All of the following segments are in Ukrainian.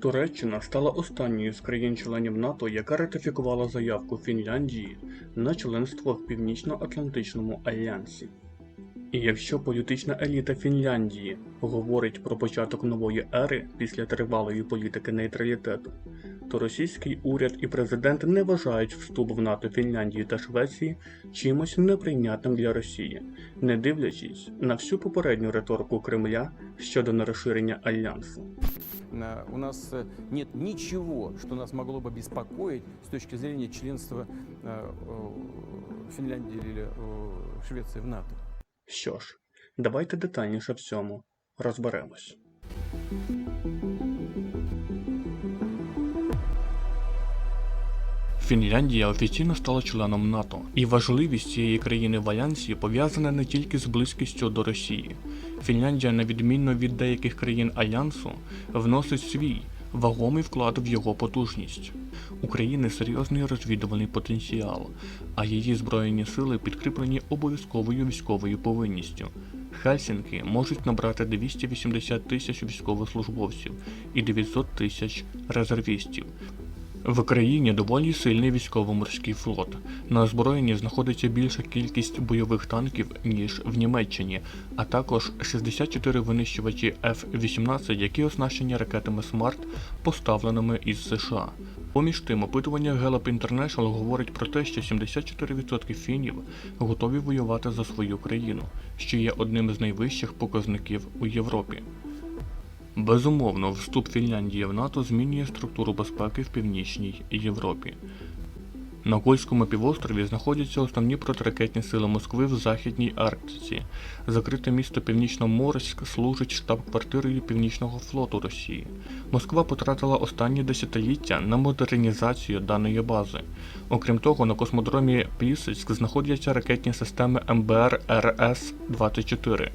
Туреччина стала останньою з країн-членів НАТО, яка ратифікувала заявку Фінляндії на членство в Північно-Атлантичному альянсі. І якщо політична еліта Фінляндії говорить про початок нової ери після тривалої політики нейтралітету, то російський уряд і президент не вважають вступ в НАТО Фінляндії та Швеції чимось неприйнятним для Росії, не дивлячись на всю попередню риторику Кремля щодо нерозширення альянсу Э, У нас э, нет ничего, что нас могло бы беспокоить с точки зрения членства э, э, Финляндии или э, Швеции в НАТО. Що ж, давайте детальніше в цьому розберемось. Фінляндія офіційно стала членом НАТО, і важливість цієї країни в альянсі пов'язана не тільки з близькістю до Росії. Фінляндія, на відмінно від деяких країн альянсу, вносить свій вагомий вклад в його потужність. України серйозний розвідувальний потенціал, а її збройні сили підкріплені обов'язковою військовою повинністю. Хельсінки можуть набрати 280 тисяч військовослужбовців і 900 тисяч резервістів. В країні доволі сильний військово-морський флот. На озброєнні знаходиться більша кількість бойових танків, ніж в Німеччині, а також 64 винищувачі F-18, які оснащені ракетами SMART, поставленими із США. Поміж тим, опитування Gallup International говорить про те, що 74% фінів готові воювати за свою країну, що є одним з найвищих показників у Європі. Безумовно, вступ Фінляндії в НАТО змінює структуру безпеки в Північній Європі. На Кольському півострові знаходяться основні протиракетні сили Москви в Західній Арктиці. Закрите місто Північноморськ служить штаб-квартирою Північного флоту Росії. Москва потратила останні десятиліття на модернізацію даної бази. Окрім того, на космодромі Плісицьк знаходяться ракетні системи МБР РС-24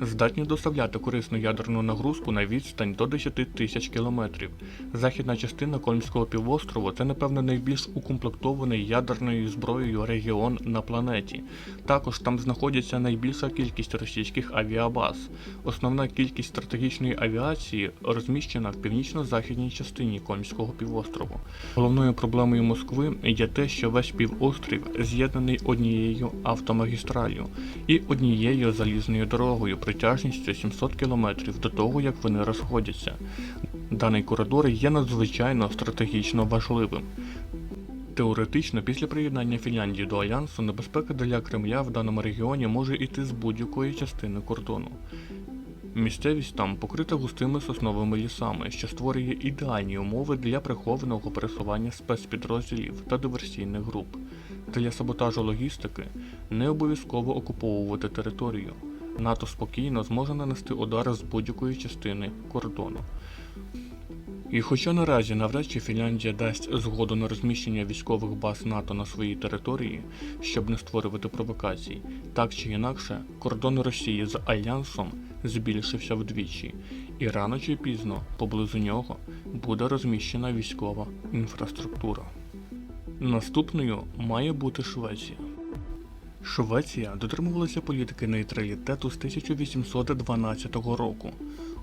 здатні доставляти корисну ядерну нагрузку на відстань до 10 тисяч кілометрів. Західна частина Кольмського півострову це, напевно, найбільш укомплектований ядерною зброєю регіон на планеті. Також там знаходиться найбільша кількість російських авіабаз. Основна кількість стратегічної авіації розміщена в північно-західній частині Кольмського півострову. Головною проблемою Москви є те, що весь півострів з'єднаний однією автомагістралью і однією залізною дорогою притяжністю 700 км до того, як вони розходяться. Даний коридор є надзвичайно стратегічно важливим. Теоретично, після приєднання Фінляндії до альянсу, небезпека для Кремля в даному регіоні може йти з будь-якої частини кордону. Місцевість там покрита густими сосновими лісами, що створює ідеальні умови для прихованого пересування спецпідрозділів та диверсійних груп. Для саботажу логістики не обов'язково окуповувати територію. НАТО спокійно зможе нанести удари з будь-якої частини кордону. І хоча наразі навряд чи Фінляндія дасть згоду на розміщення військових баз НАТО на своїй території, щоб не створювати провокацій, так чи інакше, кордон Росії з Альянсом збільшився вдвічі, і рано чи пізно поблизу нього буде розміщена військова інфраструктура. Наступною має бути Швеція. Швеція дотримувалася політики нейтралітету з 1812 року.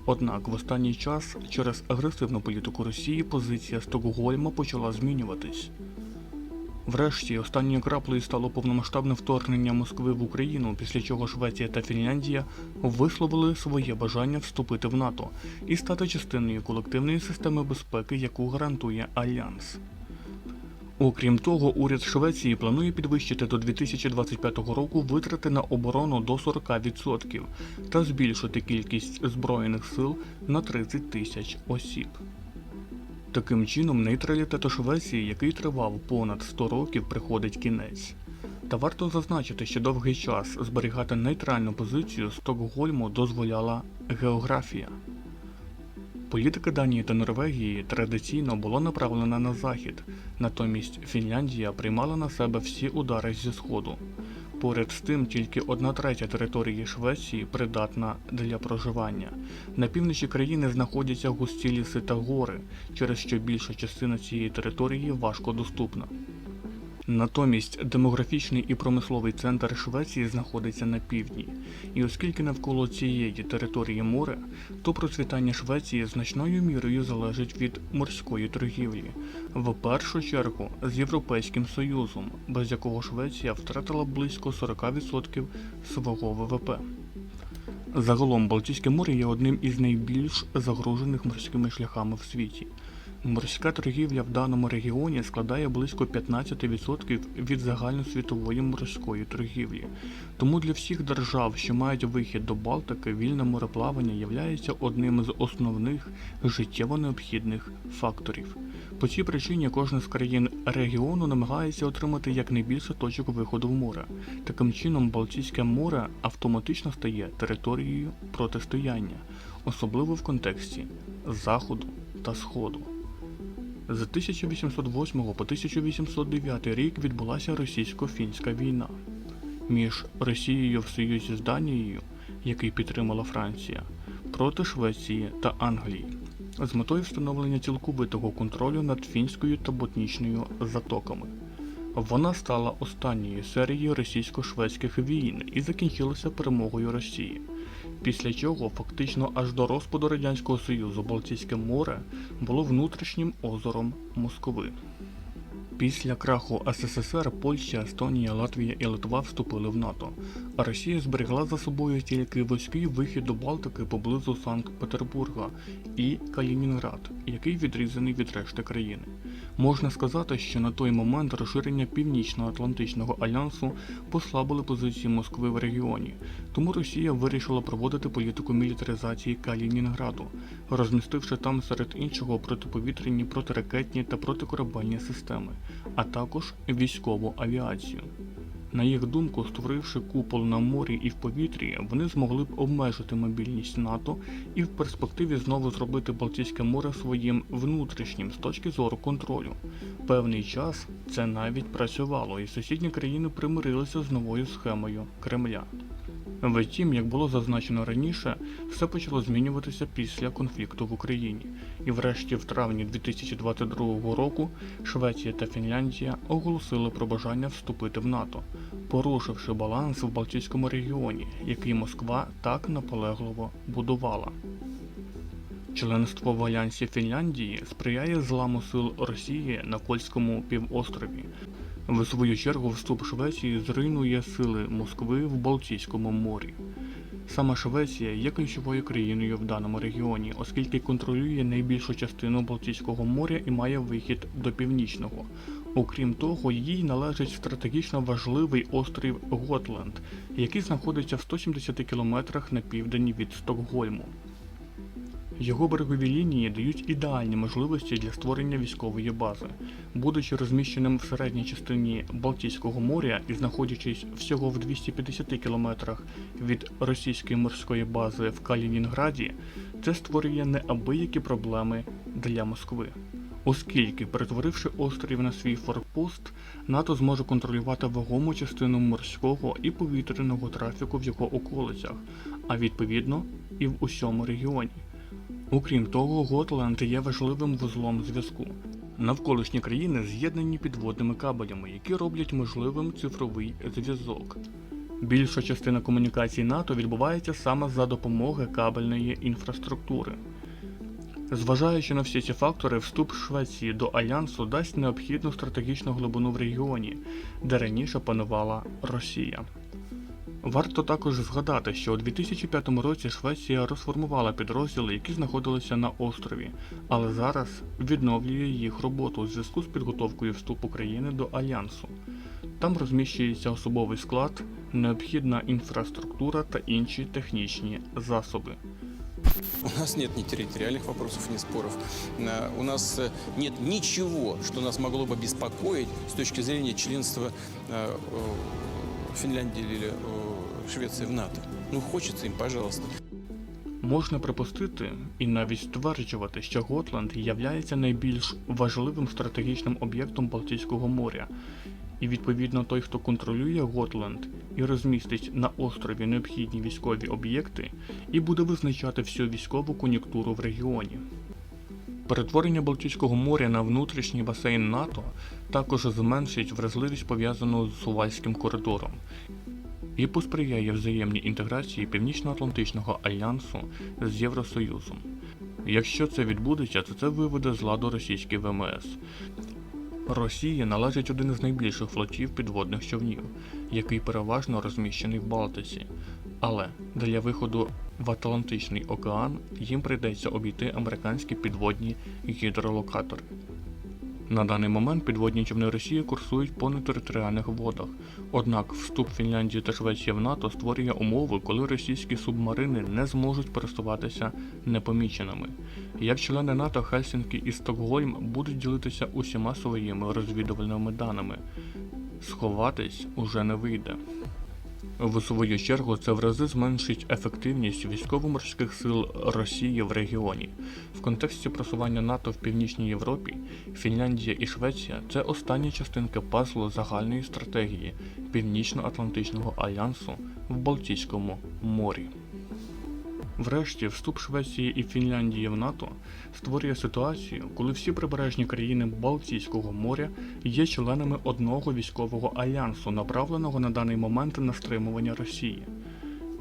Однак в останній час через агресивну політику Росії позиція Стокгольма почала змінюватись. Врешті останньою краплею стало повномасштабне вторгнення Москви в Україну, після чого Швеція та Фінляндія висловили своє бажання вступити в НАТО і стати частиною колективної системи безпеки, яку гарантує Альянс. Окрім того, уряд Швеції планує підвищити до 2025 року витрати на оборону до 40% та збільшити кількість збройних сил на 30 тисяч осіб. Таким чином, нейтралітету Швеції, який тривав понад 100 років, приходить кінець. Та варто зазначити, що довгий час зберігати нейтральну позицію Стокгольму дозволяла географія. Політика Данії та Норвегії традиційно була направлена на захід, натомість Фінляндія приймала на себе всі удари зі сходу. Поряд з тим, тільки одна третя території Швеції придатна для проживання. На півночі країни знаходяться густі ліси та гори, через що більша частина цієї території важко доступна. Натомість демографічний і промисловий центр Швеції знаходиться на півдні, і оскільки навколо цієї території море, то процвітання Швеції значною мірою залежить від морської торгівлі, в першу чергу з Європейським Союзом, без якого Швеція втратила близько 40% свого ВВП. Загалом Балтійське море є одним із найбільш загружених морськими шляхами в світі. Морська торгівля в даному регіоні складає близько 15% від загальносвітової морської торгівлі. Тому для всіх держав, що мають вихід до Балтики, вільне мореплавання є одним з основних життєво необхідних факторів. По цій причині кожна з країн регіону намагається отримати якнайбільше точок виходу в море. Таким чином, Балтійське море автоматично стає територією протистояння, особливо в контексті Заходу та Сходу. З 1808 по 1809 рік відбулася російсько-фінська війна між Росією в союзі з Данією, який підтримала Франція, проти Швеції та Англії з метою встановлення цілковитого контролю над фінською та ботнічною затоками. Вона стала останньою серією російсько-шведських війн і закінчилася перемогою Росії. Після чого фактично аж до розпаду Радянського Союзу Балтійське море було внутрішнім озером Москви. Після краху СССР Польща, Естонія, Латвія і Литва вступили в НАТО, а Росія зберегла за собою тільки вузький вихід до Балтики поблизу Санкт-Петербурга і Калінінград, який відрізаний від решти країни. Можна сказати, що на той момент розширення Північно-Атлантичного альянсу послабили позиції Москви в регіоні, тому Росія вирішила проводити політику мілітаризації Калінінграду, розмістивши там серед іншого протиповітряні, протиракетні та протикорабельні системи, а також військову авіацію. На їх думку, створивши купол на морі і в повітрі, вони змогли б обмежити мобільність НАТО і в перспективі знову зробити Балтійське море своїм внутрішнім з точки зору контролю. Певний час це навіть працювало, і сусідні країни примирилися з новою схемою Кремля. Втім, як було зазначено раніше, все почало змінюватися після конфлікту в Україні, і врешті в травні 2022 року Швеція та Фінляндія оголосили про бажання вступити в НАТО, порушивши баланс в Балтійському регіоні, який Москва так наполегливо будувала. Членство в Альянсі Фінляндії сприяє зламу сил Росії на Кольському півострові. В свою чергу вступ Швеції зруйнує сили Москви в Балтійському морі. Саме Швеція є ключовою країною в даному регіоні, оскільки контролює найбільшу частину Балтійського моря і має вихід до північного. Окрім того, їй належить стратегічно важливий острів Готленд, який знаходиться в 170 кілометрах на південь від Стокгольму. Його берегові лінії дають ідеальні можливості для створення військової бази. Будучи розміщеним в середній частині Балтійського моря і знаходячись всього в 250 кілометрах від російської морської бази в Калінінграді, це створює неабиякі проблеми для Москви. Оскільки, перетворивши острів на свій форпост, НАТО зможе контролювати вагому частину морського і повітряного трафіку в його околицях, а відповідно і в усьому регіоні. Окрім того, Готленд є важливим вузлом зв'язку. Навколишні країни з'єднані підводними кабелями, які роблять можливим цифровий зв'язок. Більша частина комунікацій НАТО відбувається саме за допомоги кабельної інфраструктури. Зважаючи на всі ці фактори, вступ Швеції до альянсу дасть необхідну стратегічну глибину в регіоні, де раніше панувала Росія. Варто також згадати, що у 2005 році Швеція розформувала підрозділи, які знаходилися на острові, але зараз відновлює їх роботу у зв'язку з підготовкою вступу країни до альянсу. Там розміщується особовий склад, необхідна інфраструктура та інші технічні засоби. У нас нет ни территориальных вопросов, ни споров. Э, У нас э, нет ничего, что нас могло бы беспокоить с точки зрения членства э, э, Финляндии или Швеции в НАТО. Ну, хочется им, пожалуйста. Можна припустити і навіть стверджувати, що Готланд являється найбільш важливим стратегічним об'єктом Балтійського моря, і відповідно той, хто контролює Готленд і розмістить на острові необхідні військові об'єкти, і буде визначати всю військову кон'юнктуру в регіоні. Перетворення Балтійського моря на внутрішній басейн НАТО також зменшить вразливість пов'язану з Сувальським коридором і посприяє взаємній інтеграції Північно-Атлантичного альянсу з Євросоюзом. Якщо це відбудеться, то це виведе з ладу російський ВМС. Росії належить один із найбільших флотів підводних човнів, який переважно розміщений в Балтиці. Але для виходу в Атлантичний океан їм прийдеться обійти американські підводні гідролокатори. На даний момент підводні човни Росії курсують по нетериторіальних водах. Однак вступ Фінляндії та Швеції в НАТО створює умови, коли російські субмарини не зможуть пересуватися непоміченими. Як члени НАТО Хельсінкі і Стокгольм будуть ділитися усіма своїми розвідувальними даними. Сховатись уже не вийде. В свою чергу це в рази зменшить ефективність військово-морських сил Росії в регіоні. В контексті просування НАТО в Північній Європі Фінляндія і Швеція це остання частинка пазлу загальної стратегії Північно-Атлантичного альянсу в Балтійському морі. Врешті, вступ Швеції і Фінляндії в НАТО створює ситуацію, коли всі прибережні країни Балтійського моря є членами одного військового альянсу, направленого на даний момент на стримування Росії.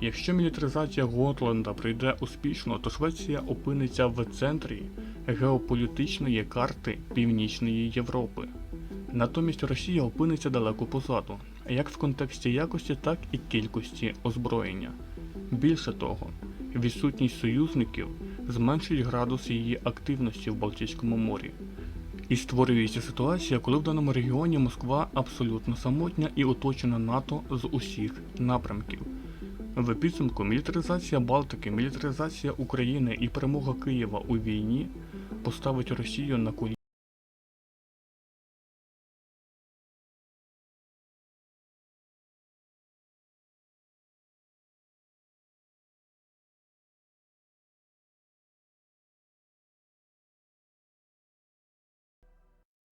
Якщо мілітаризація Готланда прийде успішно, то Швеція опиниться в центрі геополітичної карти Північної Європи. Натомість Росія опиниться далеко позаду, як в контексті якості, так і кількості озброєння. Більше того, відсутність союзників зменшить градус її активності в Балтійському морі. І створюється ситуація, коли в даному регіоні Москва абсолютно самотня і оточена НАТО з усіх напрямків. В підсумку мілітаризація Балтики, мілітаризація України і перемога Києва у війні поставить Росію на коліна